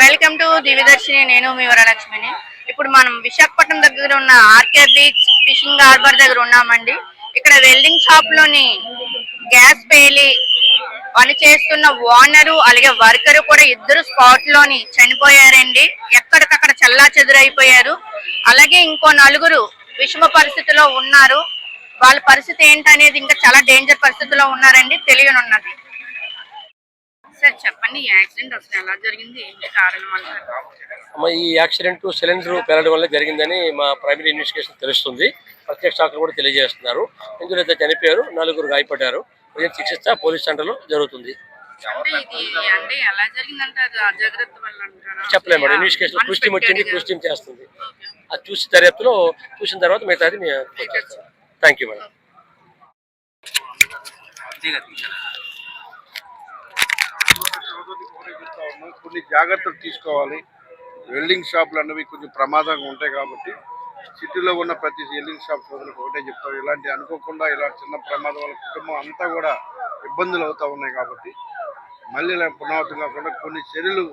Welcome to Divyadarshini నేను మీ వరలక్ష్మిని. ఇప్పుడు మనం విశాఖపట్నం దగ్గర ఉన్న ఆర్కే బీచ్ ఫిషింగ్ హార్బర్ దగ్గర ఉన్నామండి. ఇక్కడ వెల్డింగ్ షాప్లోని గ్యాస్ పేలి పని చేస్తున్న ఓనరు అలాగే వర్కరు కూడా ఇద్దరు స్పాట్లోని చనిపోయారండి. ఎక్కడికక్కడ చల్లా చెదురైపోయారు అలాగే ఇంకో నలుగురు విషమ పరిస్థితిలో ఉన్నారు. వాళ్ళ పరిస్థితి ఏంటనేది ఇంకా చాలా డేంజర్ పరిస్థితిలో ఉన్నారండి తెలియనున్నది. సార్ చెప్పండి ఈ యాక్సిడెంట్ అసలు ఎలా జరిగింది? ఏంటి కారణం అమ్మ ఈ యాక్సిడెంట్ సిలిండర్ పేలడం వల్ల జరిగిందని మా ప్రైమరీ ఇన్వెస్టిగేషన్ తెలుస్తుంది. ప్రత్యక్ష సాక్షులు కూడా తెలియజేస్తున్నారు. ఇందులో అయితే చనిపోయారు నలుగురు గాయపడ్డారు. ప్రజెంట్ చికిత్స పోలీస్ సెంటర్లో జరుగుతుంది. చెప్పలేము మేడం. ఇన్వెస్టిగేషన్ టీమ్ వచ్చింది టీమ్ చేస్తుంది. అది చూసి దర్యాప్తులో చూసిన తర్వాత మిగతాది థ్యాంక్ యూ మేడం కొన్ని జాగ్రత్తలు తీసుకోవాలి. వెల్డింగ్ షాపులు అన్నవి కొంచెం ప్రమాదంగా ఉంటాయి కాబట్టి సిటీలో ఉన్న ప్రతి వెల్డింగ్ షాప్ సోదరులకు ఒకటే చెప్తారు ఇలాంటి అనుకోకుండా ఇలా చిన్న ప్రమాదం వల్ల కుటుంబం అంతా కూడా ఇబ్బందులు అవుతూ ఉన్నాయి కాబట్టి మళ్ళీ ఇలా పునరావృతం కాకుండా కొన్ని చర్యలు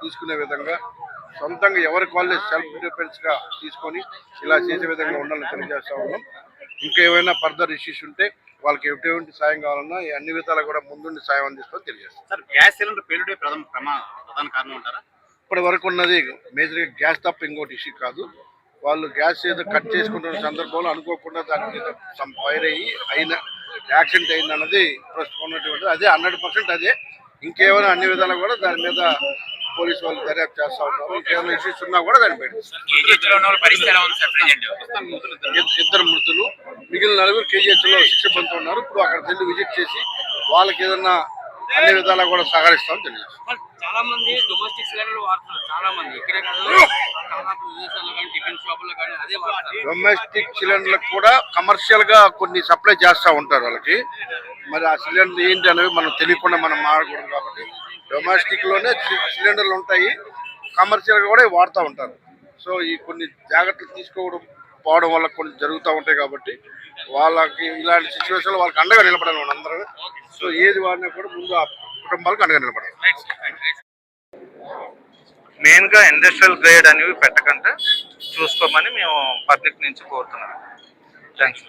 తీసుకునే విధంగా సొంతంగా ఎవరికి వాళ్ళే సెల్ఫ్ డిఫెన్స్గా తీసుకొని ఇలా చేసే విధంగా ఉండాలని తెలియజేస్తా ఉన్నాం. ఇంకా ఏమైనా ఫర్దర్ ఇష్యూస్ ఉంటే వాళ్ళకి ఎటువంటి సాయం కావాలన్నా ఈ అన్ని విధాలు కూడా ముందుండి సాయం అందిస్తామని తెలియజేస్తాం. సార్ గ్యాస్ సిలిండర్ పేలుడే ప్రధాన ప్రమా ప్రధాన కారణం అంటారా? ఇప్పటి వరకు ఉన్నది మేజర్గా గ్యాస్ తప్ప ఇంకోటి ఇష్యూ కాదు. వాళ్ళు గ్యాస్ ఏదో కట్ చేసుకుంటున్న సందర్భంలో అనుకోకుండా దాని మీద ఫైర్ అయ్యి అయిన యాక్సిడెంట్ అయింది అన్నది ప్రస్తుతం ఉన్నటువంటి అదే హండ్రెడ్ పర్సెంట్ అదే. ఇంకేమైనా అన్ని విధాలు కూడా దాని మీద పోలీసు వాళ్ళు దర్యాప్తు చేస్తా ఉన్నారు. ఇంకేమైనా ఇష్యూస్ ఉన్నా కూడా ప్రెజెంట్? ఇద్దరు మృతులు. మిగిలిన నలుగురు కేజీహెచ్లో శిక్ష పొందుతూ ఉన్నారు. ఇప్పుడు అక్కడ వెళ్ళి విజిట్ చేసి వాళ్ళకి ఏదన్నా అన్ని విధాలా కూడా సహకరిస్తామని తెలియదు చాలా మంది డొమెస్టిక్ సిలిండర్ వాడుతున్నారు. చాలా మంది ఇక్కడే కాదు. చాలా విదేశాల్లో కానీ టిఫిన్ షాపుల్లో కానీ అదే వాడతారు డొమెస్టిక్ సిలిండర్లకు కూడా కమర్షియల్గా కొన్ని సప్లై చేస్తూ ఉంటారు వాళ్ళకి. మరి ఆ సిలిండర్ ఏంటి అనేవి మనం తెలియకుండా మనం మాడకూడదు కాబట్టి డొమెస్టిక్లోనే సిలిండర్లు ఉంటాయి. కమర్షియల్గా కూడా వాడుతూ ఉంటారు. సో ఈ కొన్ని జాగ్రత్తలు తీసుకోవడం పోవడం వల్ల కొన్ని జరుగుతూ ఉంటాయి కాబట్టి వాళ్ళకి ఇలాంటి సిచ్యువేషన్లో వాళ్ళకి అండగా నిలబడాలి మనం అందరం. సో ఏది వాడినా కూడా ముందు ఆ కుటుంబాలకు అండగా నిలబడాలి. మెయిన్గా ఇండస్ట్రియల్ గ్రేడ్ అనేవి పెట్టకుండా. చూసుకోమని మేము పబ్లిక్ నుంచి కోరుతున్నాం. థ్యాంక్స్